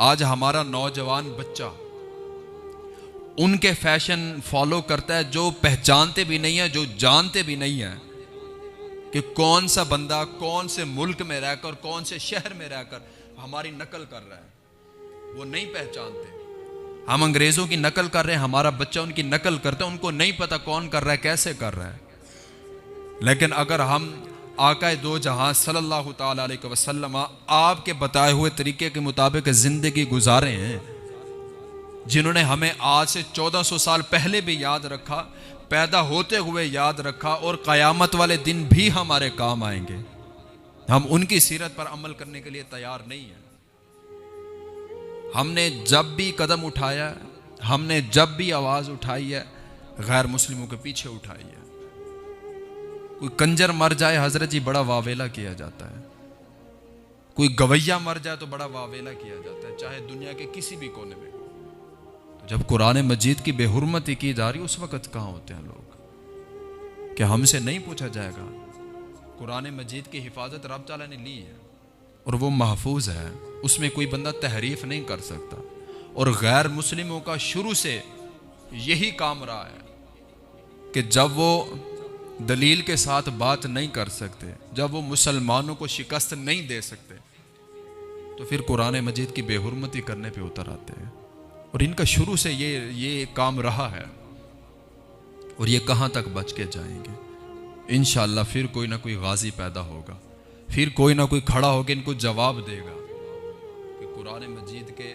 आज हमारा नौजवान बच्चा उनके फ़ैशन फॉलो करता है, जो पहचानते भी नहीं है, जो जानते भी नहीं है कि कौन सा बंदा कौन से मुल्क में रहकर कौन से शहर में रहकर हमारी नकल कर रहा है। वो नहीं पहचानते। हम अंग्रेज़ों की नकल कर रहे हैं, हमारा बच्चा उनकी नकल करता है, उनको नहीं पता कौन कर रहा है, कैसे कर रहा है। लेकिन अगर हम आका दो जहाँ सल्लल्लाहु अलैहि वसल्लम आपके बताए हुए तरीके के मुताबिक ज़िंदगी गुजारे हैं, जिन्होंने हमें आज से 1400 साल पहले भी याद रखा, पैदा होते हुए याद रखा और क़यामत वाले दिन भी हमारे काम आएँगे। हम उनकी सीरत पर अमल करने के लिए तैयार नहीं हैं। हमने जब भी कदम उठाया, हमने जब भी आवाज़ उठाई है गैर मुस्लिमों के पीछे उठाई है। कोई कंजर मर जाए, हज़रत जी, बड़ा वावेला किया जाता है। कोई गवैया मर जाए तो बड़ा वावेला किया जाता है, चाहे दुनिया के किसी भी कोने में। तो जब कुरान मजीद की बेहरमती की जा रही उस वक़्त कहाँ होते हैं लोग? क्या हमसे नहीं पूछा जाएगा? कुरान मजीद की हिफाजत रब ताला ने ली है, और वो महफूज है। उसमें कोई बंदा तहरीफ नहीं कर सकता। और गैर मुस्लिमों का शुरू से यही काम रहा है, कि जब वो दलील के साथ बात नहीं कर सकते। जब वो मुसलमानों को शिकस्त नहीं दे सकते तो फिर कुरान मजीद की बेहरमती करने पे उतर आते हैं। और इनका शुरू से ये ये काम रहा है। और ये कहाँ तक बच के जाएँगे? इन फिर कोई ना कोई गाजी पैदा होगा। फिर कोई ना कोई खड़ा होकर इनको जवाब देगा कि कुरान मजीद के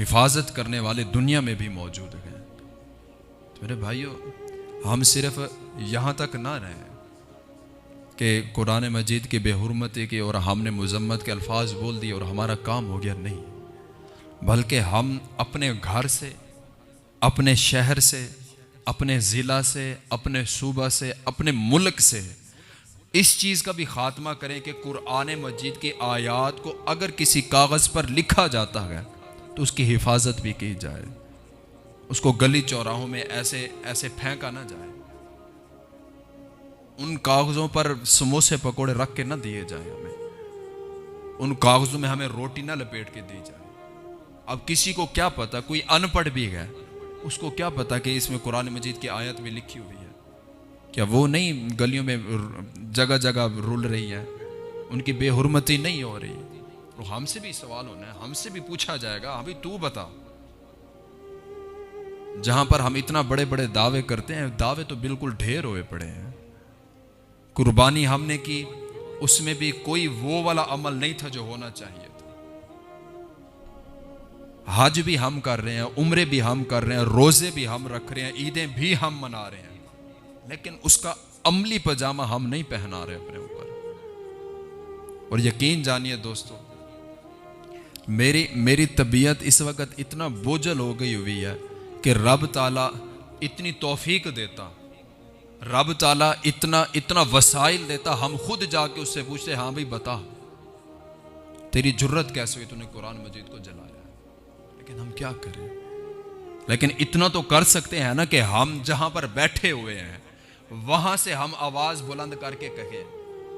हिफाजत करने वाले दुनिया में भी मौजूद हैं। तो मेरे भाइयों हम सिर्फ़ यहाँ तक ना रहें कि कुरान मजीद की बेहरमती की और हमने मजम्मत के अल्फाज बोल दिए और हमारा काम हो गया नहीं। बल्कि हम अपने घर से, अपने शहर से, अपने ज़िला से, अपने सूबा से, अपने मुल्क से इस चीज़ का भी ख़ात्मा करें कि कुरान मजीद की आयात को अगर किसी कागज़ पर लिखा जाता है तो उसकी हिफाजत भी की जाए। उसको गली चौराहों में ऐसे ऐसे फेंका ना जाए। उन कागज़ों पर समोसे पकोड़े रख के ना दिए जाए हमें। उन कागज़ों में हमें रोटी ना लपेट के दी जाए। अब किसी को क्या पता, कोई अनपढ़ भी है, उसको क्या पता कि इसमें कुरान मजीद की आयत भी लिखी हुई है। क्या वो नहीं गलियों में जगह जगह रुल रही है? उनकी बेहरमती नहीं हो रही। तो हमसे भी सवाल होना है, हमसे भी पूछा जाएगा, अभी तू बता। जहाँ पर हम इतना बड़े बड़े दावे करते हैं, दावे तो बिल्कुल ढेर हुए पड़े हैं। कुर्बानी हमने की, उसमें भी कोई वो वाला अमल नहीं था जो होना चाहिए था। हज भी हम कर रहे हैं, उम्रे भी हम कर रहे हैं, रोज़े भी हम रख रहे हैं, ईदें भी हम मना रहे हैं। लेकिन उसका अमली पजामा हम नहीं पहना रहे अपने ऊपर। और यकीन जानिए दोस्तों, मेरी मेरी तबीयत इस वक्त इतना बोझल हो गई हुई है कि रब ताला इतनी तोफ़ीक देता। रब ताला इतना इतना वसाइल देता, हम खुद जाके उससे पूछते हाँ भाई, बता। तेरी जुर्रत कैसे हुई? तूने कुरान मजीद को जलाया। लेकिन हम क्या करें? लेकिन इतना तो कर सकते हैं ना कि हम जहाँ पर बैठे हुए हैं, वहाँ से हम आवाज़ बुलंद करके कहें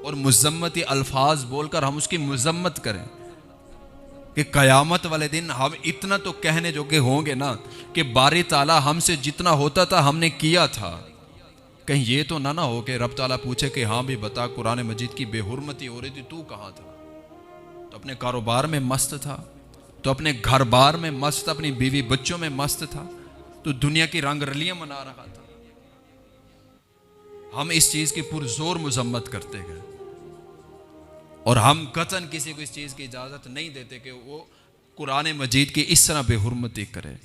और मजम्मती अल्फाज बोलकर हम उसकी मजम्मत करें। कि कयामत वाले दिन हम इतना तो कहने जोगे होंगे ना कि बारी ताला हमसे जितना होता था हमने किया था। कहीं ये तो ना ना हो कि रब ताला पूछे कि हाँ भी बता, कुरान मजीद की बेहरमती हो रही थी, तू कहाँ था? तो अपने कारोबार में मस्त था तो अपने घर बार में मस्त, अपनी बीवी बच्चों में मस्त था तो दुनिया की रंग रलियाँ मना रहा था। हम इस चीज़ की पुरजोर मजम्मत करते गए। और हम कतन किसी को इस चीज़ की इजाज़त नहीं देते कि वो कुरान मजीद की इस तरह बेहरमती करे।